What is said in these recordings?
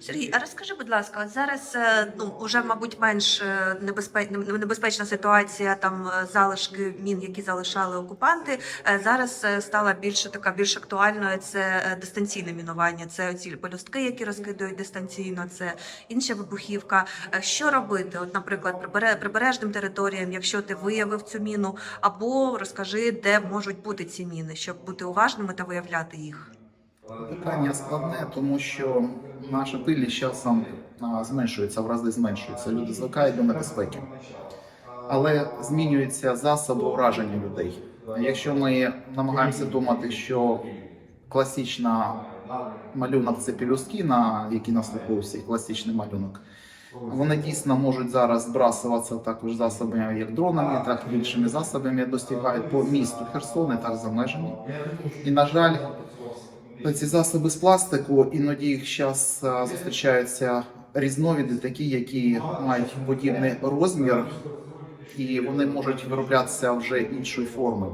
Сергій, а розкажи, будь ласка, зараз е, ну уже, мабуть, менш е, небезпе... небезпечна ситуація там е, залишки мін, які залишали окупанти. Зараз стала більше така більш актуальною. Це дистанційне мінування. Це оці пелюстки, які розкидують дистанційно. Це інша вибухівка. Що робити? От, наприклад, прибере- прибережним територіям, якщо ти виявив цю міну, або розкажи, де можуть бути ці міни, щоб бути уважними та виявляти їх. Питання складне, тому що наша пильність з часом зменшується, в рази зменшується. Люди звикають до небезпеки. Але змінюються засоби ураження людей. Якщо ми намагаємося думати, що класична малюнок це пелюстки, на які наслуховується класичний малюнок, вони дійсно можуть зараз збрасуватися також засобами, як дронами, так і іншими засобами достигають по місту Херсони, так за межами. І, на жаль, ці засоби з пластику, іноді їх зараз зустрічаються різновиди, такі, які мають подібний розмір, і вони можуть вироблятися вже іншої форми.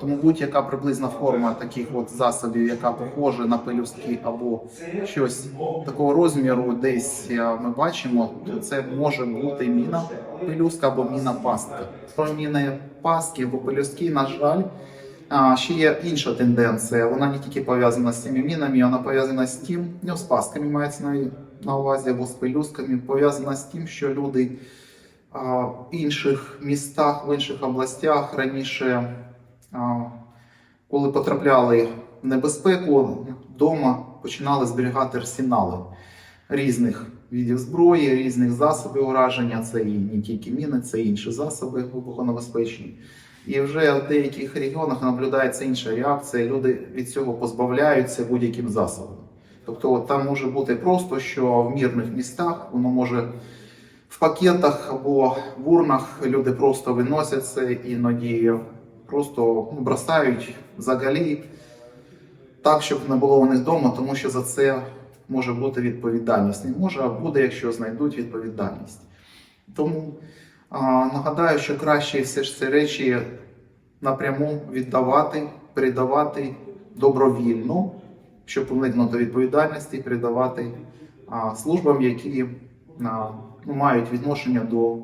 Тому будь-яка приблизна форма таких от засобів, яка похожа на пелюстки або щось такого розміру, десь е, ми бачимо, то це може бути міна пелюстка або міна пастка. Про міни пастки або пелюстки, на жаль, ще є інша тенденція. Вона не тільки пов'язана з цими мінами, вона пов'язана з тим, ну, з пастками мається на, увазі або з пелюстками, пов'язана з тим, що люди а, в інших містах, в інших областях раніше, а, коли потрапляли в небезпеку, вдома починали зберігати арсенали різних видів зброї, різних засобів ураження. Це і не тільки міни, це і інші засоби вибухонебезпечні. І вже в деяких регіонах наблюдається інша реакція. Люди від цього позбавляються будь-яким засобом. Тобто, от там може бути просто, що в мірних містах воно може в пакетах або в урнах люди просто виносять це, іноді просто ну, бросають взагалі так, щоб не було у них вдома, тому що за це може бути відповідальність. Не може, а буде, якщо знайдуть відповідальність. Тому нагадаю, що краще все ж ці речі напряму віддавати, передавати добровільно, щоб уникнути відповідальності, передавати службам, які ну, мають відношення до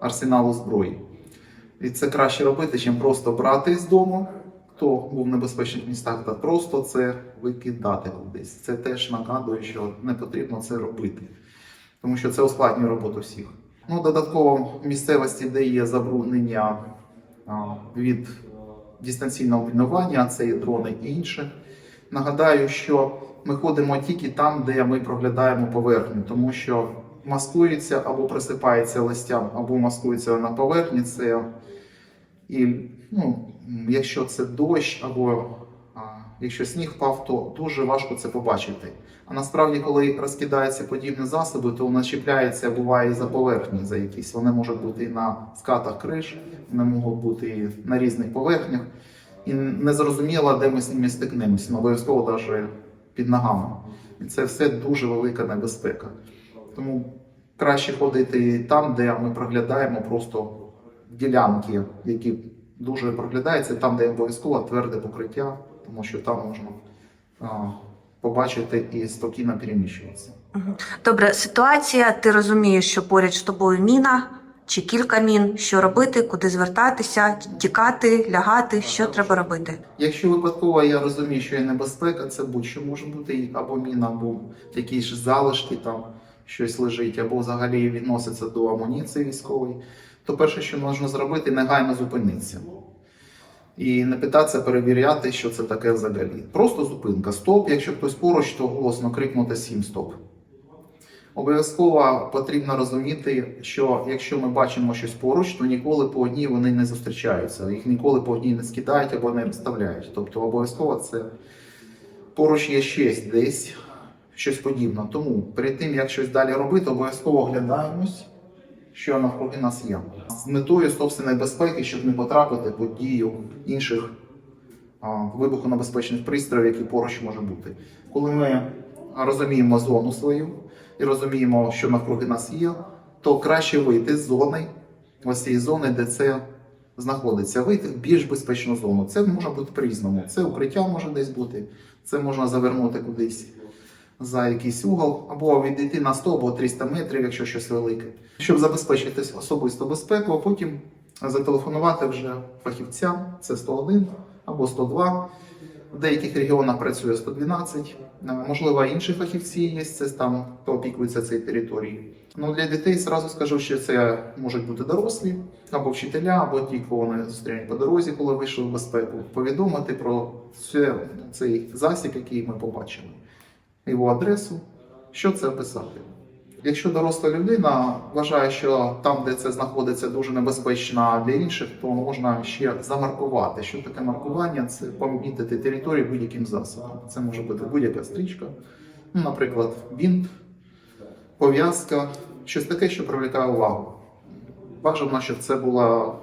арсеналу зброї. І це краще робити, чим просто брати з дому, хто був в небезпечних містах, та просто це викидати кудись. Це теж нагадує, що не потрібно це робити, тому що це ускладнює роботу всіх. Ну, додатково в місцевості, де є забруднення від дистанційного мінування, це і дрони і інше. Нагадаю, що ми ходимо тільки там, де ми проглядаємо поверхню, тому що маскується або присипається листям, або маскується на поверхні. Це і ну, якщо це дощ або якщо сніг впав, то дуже важко це побачити. А насправді, коли розкидаються подібні засоби, то воно чіпляється, буває і за поверхні за якісь. Вони можуть бути і на скатах криш, вони можуть бути і на різних поверхнях. І незрозуміло, де ми з ними стикнемося, ну, обов'язково навіть під ногами. І це все дуже велика небезпека. Тому краще ходити там, де ми проглядаємо просто ділянки, які дуже проглядаються, там, де обов'язково тверде покриття, тому що там можна побачити і спокійно переміщуватися. Добре, ситуація. Ти розумієш, що поряд з тобою міна чи кілька мін. Що робити, куди звертатися, тікати, лягати, що треба робити? Якщо випадково я розумію, що є небезпека, це будь-що може бути або міна, або якісь залишки там щось лежить, або взагалі відноситься до амуніції військової, то перше, що можна зробити, негайно зупинитися. І не питатися перевіряти, що це таке взагалі. Просто зупинка. Стоп. Якщо хтось поруч, то голосно крикнути сім стоп. Обов'язково потрібно розуміти, що якщо ми бачимо щось поруч, то ніколи по одній вони не зустрічаються, їх ніколи по одній не скидають або не розставляють. Тобто обов'язково це поруч є щось десь щось подібне. Тому перед тим як щось далі робити, обов'язково оглядаємось, що навкруги нас є. З метою собственної безпеки, щоб не потрапити під дію інших вибухонебезпечних пристроїв, які поруч може бути. Коли ми розуміємо зону свою і розуміємо, що навкруги нас є, то краще вийти з зони, ось цієї зони, де це знаходиться, вийти в більш безпечну зону. Це може бути по-різному. Це укриття може десь бути, це можна завернути кудись за якийсь угол, або відійти на 100 або 300 метрів, якщо щось велике, щоб забезпечити особисту безпеку, а потім зателефонувати вже фахівцям, це 101 або 102. В деяких регіонах працює 112. Е, Можливо, інші фахівці є, це там, хто опікується цією територією. Ну, для дітей зразу скажу, що це можуть бути дорослі, або вчителя, або ті, кого вони зустрінуть по дорозі, коли вийшли в безпеку, повідомити про це, цей засіб, який ми побачили, його адресу, що це описати. Якщо доросла людина вважає, що там, де це знаходиться, дуже небезпечно для інших, то можна ще замаркувати. Що таке маркування? Це помітити територію будь-яким засобом. Це може бути будь-яка стрічка, наприклад, бінт, пов'язка, щось таке, що привлікає увагу. Бажано, щоб це була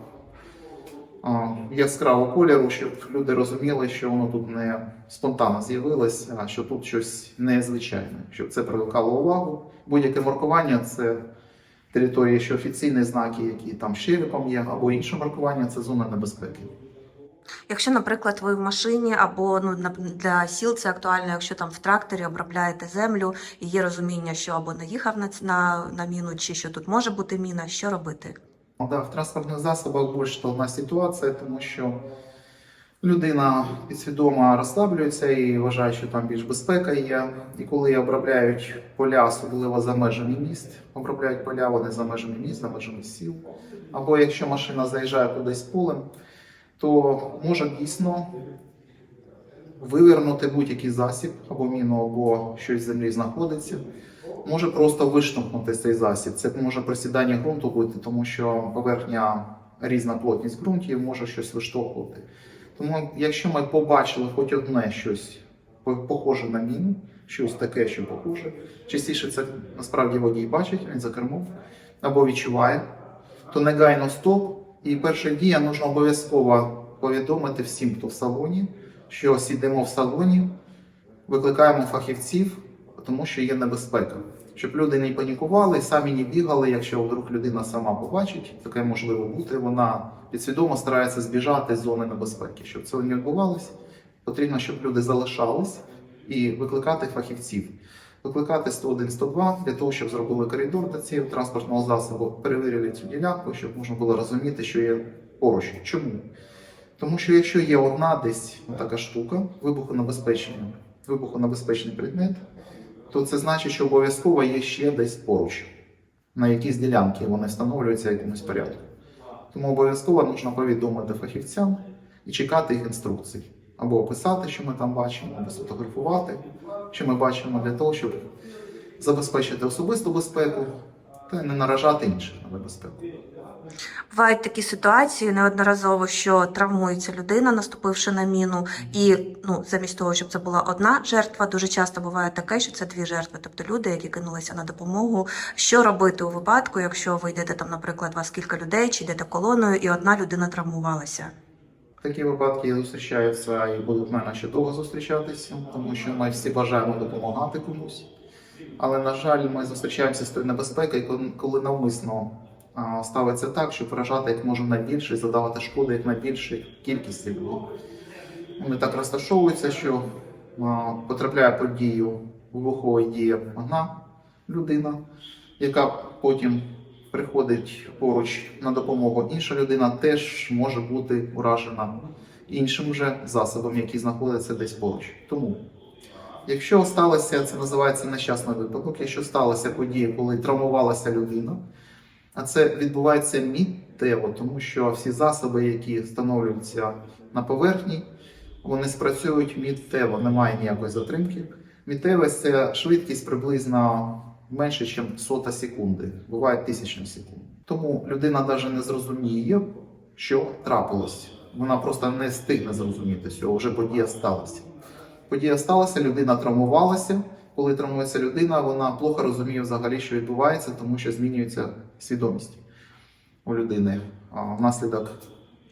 яскравого кольору, щоб люди розуміли, що воно тут не спонтанно з'явилось, а що тут щось незвичайне, щоб це привлекало увагу. Будь-яке маркування це території, що офіційні знаки, які там щелепом є, або інше маркування це зона небезпеки. Якщо, наприклад, ви в машині або ну для сіл це актуально, якщо там в тракторі обробляєте землю і є розуміння, що або наїхав на, на, на міну, чи що тут може бути міна, що робити? Да, в транспортних засобах більш складна ситуація, тому що людина підсвідомо розслаблюється і вважає, що там більш безпека є. І коли обробляють поля, особливо за межами міст, обробляють поля вони за межами міст, за межами сіл. Або якщо машина заїжджає кудись полем, то може дійсно вивернути будь-який засіб або міну, або щось в землі знаходиться. Може просто виштовхнути цей засіб. Це може просідання ґрунту бути, тому що поверхня різна плотність ґрунтів може щось виштовхувати. Тому, якщо ми побачили хоч одне щось похоже на міну, щось таке, що похоже, частіше це насправді водій бачить, він за кермом або відчуває, то негайно стоп. І перша дія нужно обов'язково повідомити всім, хто в салоні, що сидимо в салоні, викликаємо фахівців, тому що є небезпека. Щоб люди не панікували, самі не бігали. Якщо вдруг людина сама побачить, таке можливо бути, вона підсвідомо старається збіжати з зони небезпеки. Щоб цього не відбувалося, потрібно, щоб люди залишались і викликати фахівців. Викликати 101-102 для того, щоб зробили коридор до цього транспортного засобу, перевірили цю ділянку, щоб можна було розуміти, що є поруч. Чому? Тому що якщо є одна десь така штука, вибухонебезпечний, вибухонебезпечний предмет, то це значить, що обов'язково є ще десь поруч, на якійсь ділянці вони встановлюються якимось порядку. Тому обов'язково потрібно повідомити фахівцям і чекати їх інструкцій. Або описати, що ми там бачимо, або сфотографувати, що ми бачимо для того, щоб забезпечити особисту безпеку та не наражати інших на небезпеку. Бувають такі ситуації неодноразово, що травмується людина, наступивши на міну, і ну замість того, щоб це була одна жертва, дуже часто буває таке, що це дві жертви, тобто люди, які кинулися на допомогу. Що робити у випадку, якщо ви йдете там, наприклад, вас кілька людей, чи йдете колоною, і одна людина травмувалася? Такі випадки зустрічаються і будуть мене ще довго зустрічатися, тому що ми всі бажаємо допомагати комусь. Але, на жаль, ми зустрічаємося з тою небезпекою, коли- навмисно ставиться так, щоб вражати як можна найбільше задавати шкоду як найбільшій кількості людей. Вони так розташовуються, що потрапляє під дію вибухової дії одна людина, яка потім приходить поруч на допомогу інша людина, теж може бути уражена іншим же засобом, який знаходиться десь поруч. Тому, якщо сталося, це називається нещасний випадок, якщо сталася подія, коли травмувалася людина, а це відбувається миттєво, тому що всі засоби, які встановлюються на поверхні, вони спрацюють миттєво, немає ніякої затримки. Миттєвість – це швидкість приблизно менше, ніж сота секунди, буває тисячна секунд. Тому людина навіть не зрозуміє, що трапилось. Вона просто не встигне зрозуміти цього, вже подія сталася. Подія сталася, людина травмувалася. Коли травмується людина, вона плохо розуміє взагалі, що відбувається, тому що змінюється свідомість у людини внаслідок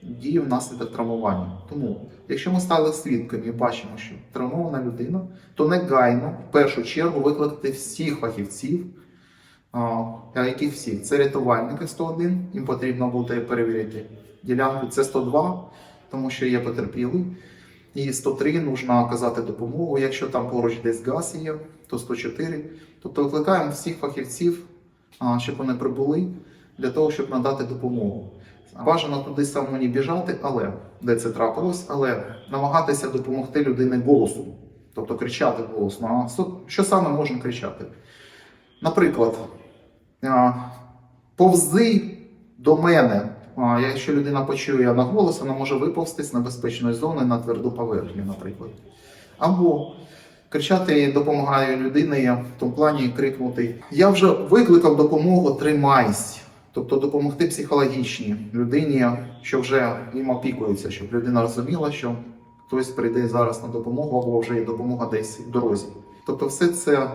дії, внаслідок травмування. Тому, якщо ми стали свідками і бачимо, що травмована людина, то негайно в першу чергу викликати всіх фахівців, яких всіх? Це рятувальники 101, їм потрібно буде перевірити ділянку. Це 102, тому що є потерпілий. І 103 нужно оказати допомогу. Якщо там поруч десь газ є, то 104. Тобто викликаємо всіх фахівців, щоб вони прибули для того, щоб надати допомогу. Бажано туди самому не біжати, але де це трапилось, але намагатися допомогти людині голосом, тобто кричати голосно. А що- саме можна кричати? Наприклад, повзи до мене. Якщо людина почує на голос, вона може виповзти з небезпечної зони на тверду поверхню, наприклад. Або кричати допомагає людині в тому плані крикнути: Я вже викликав допомогу, тримайся. Тобто допомогти психологічній людині, що вже їм опікується, щоб людина розуміла, що хтось прийде зараз на допомогу, або вже є допомога десь в дорозі. Тобто, все це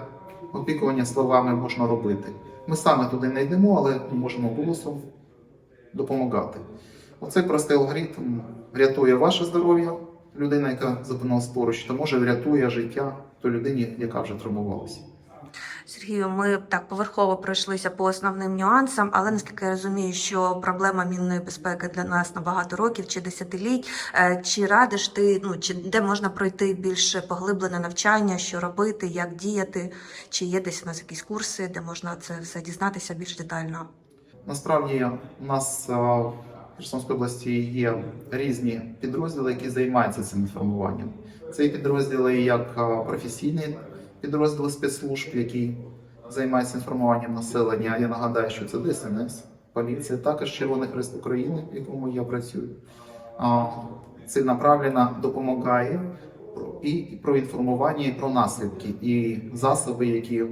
опікування словами можна робити. Ми саме туди не йдемо, але можемо голосом допомагати. Оцей простий алгоритм рятує ваше здоров'я, людина, яка зупинилась поруч, та може врятує життя той людині, яка вже травмувалася. Сергію, ми так поверхово пройшлися по основним нюансам, але наскільки я розумію, що проблема мінної безпеки для нас на багато років чи десятиліть. Е, Чи радиш ти, ну чи де можна пройти більш поглиблене навчання, що робити, як діяти? Чи є десь у нас якісь курси, де можна це все дізнатися більш детально? Насправді у нас Херсонській області є різні підрозділи, які займаються цим інформуванням. Це і підрозділи як а, професійні підрозділи спецслужб, які займаються інформуванням населення. Я нагадаю, що це ДСНС, поліція, також Червоний Хрест України, в якому я працюю. Це направлено допомагає і про інформування, і про наслідки, і засоби, які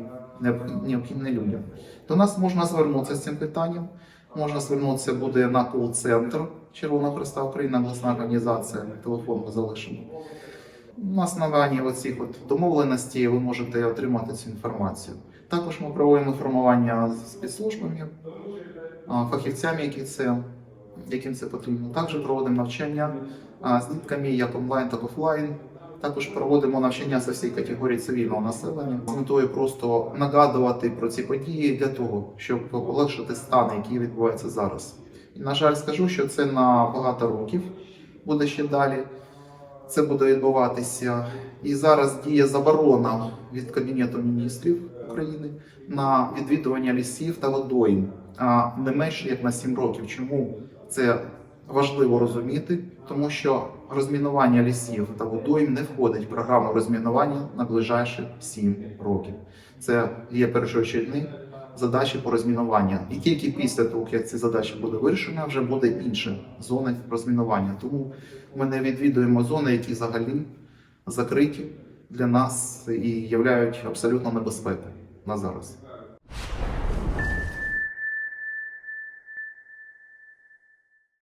необх- необхідні людям. До нас можна звернутися з цим питанням. Можна звернутися буде на кол-центр Червоного Христа України, обласна організація. Телефон ми залишимо. На основанні оцих от домовленостей ви можете отримати цю інформацію. Також ми проводимо інформування з спецслужбами, фахівцями, які це, яким це потрібно. Також проводимо навчання з дітками як онлайн, так офлайн. Також проводимо навчання з всіх категорій цивільного населення з метою просто нагадувати про ці події для того, щоб полегшити стан, який відбувається зараз. І, на жаль, скажу, що це на багато років буде ще далі. Це буде відбуватися. І зараз діє заборона від Кабінету міністрів України на відвідування лісів та водойм, не менше як на 7 років. Чому це важливо розуміти? Тому що розмінування лісів та водойм не входить в програму розмінування на ближайші 7 років. Це є першоочільні задачі по розмінуванню. І тільки після того, як ці задачі буде вирішена, вже буде інша зона розмінування. Тому ми не відвідуємо зони, які взагалі закриті для нас і являють абсолютно небезпеку на зараз.